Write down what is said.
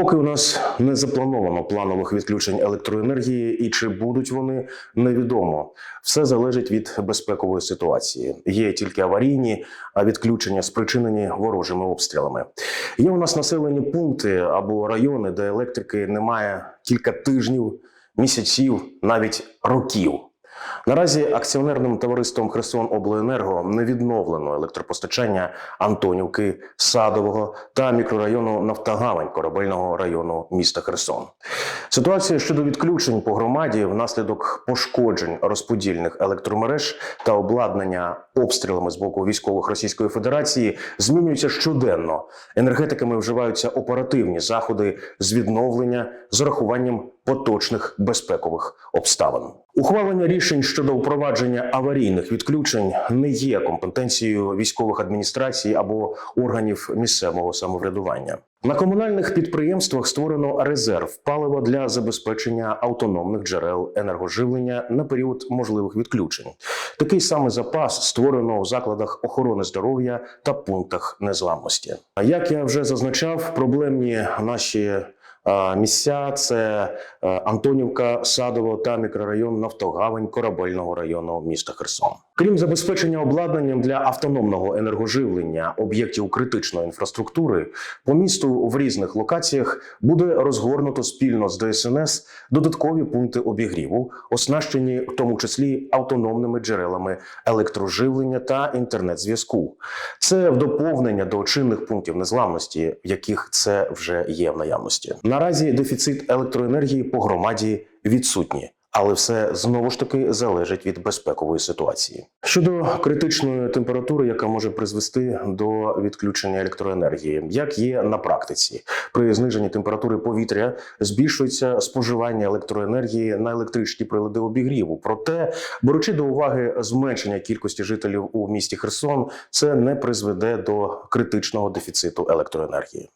Поки у нас не заплановано планових відключень електроенергії, і чи будуть вони невідомо. Все залежить від безпекової ситуації. Є тільки аварійні а відключення спричинені ворожими обстрілами. Є у нас населені пункти або райони, де електрики немає кілька тижнів, місяців, навіть років. Наразі акціонерним товариством Херсон Обленерго не відновлено електропостачання Антонівки, Садового та мікрорайону Нафтогавань корабельного району міста Херсон. Ситуація щодо відключень по громаді внаслідок пошкоджень розподільних електромереж та обладнання обстрілами з боку військових Російської Федерації змінюється щоденно. Енергетиками вживаються оперативні заходи з відновлення з урахуванням поточних безпекових обставин. Ухвалення рішень щодо впровадження аварійних відключень не є компетенцією військових адміністрацій або органів місцевого самоврядування. На комунальних підприємствах створено резерв палива для забезпечення автономних джерел енергоживлення на період можливих відключень. Такий самий запас створено у закладах охорони здоров'я та пунктах незламності. А як я вже зазначав, проблемні наші місця це е, Антонівка, Садово та мікрорайон Нафтогавань корабельного району міста Херсон. Крім забезпечення обладнанням для автономного енергоживлення об'єктів критичної інфраструктури, по місту в різних локаціях буде розгорнуто спільно з ДСНС додаткові пункти обігріву, оснащені в тому числі автономними джерелами електроживлення та інтернет-зв'язку. Це в доповнення до чинних пунктів незламності, в яких це вже є в наявності. Наразі дефіцит електроенергії по громаді відсутній. Але все знову ж таки залежить від безпекової ситуації щодо критичної температури, яка може призвести до відключення електроенергії, як є на практиці, при зниженні температури повітря збільшується споживання електроенергії на електричні прилади обігріву. Проте, беручи до уваги зменшення кількості жителів у місті Херсон, це не призведе до критичного дефіциту електроенергії.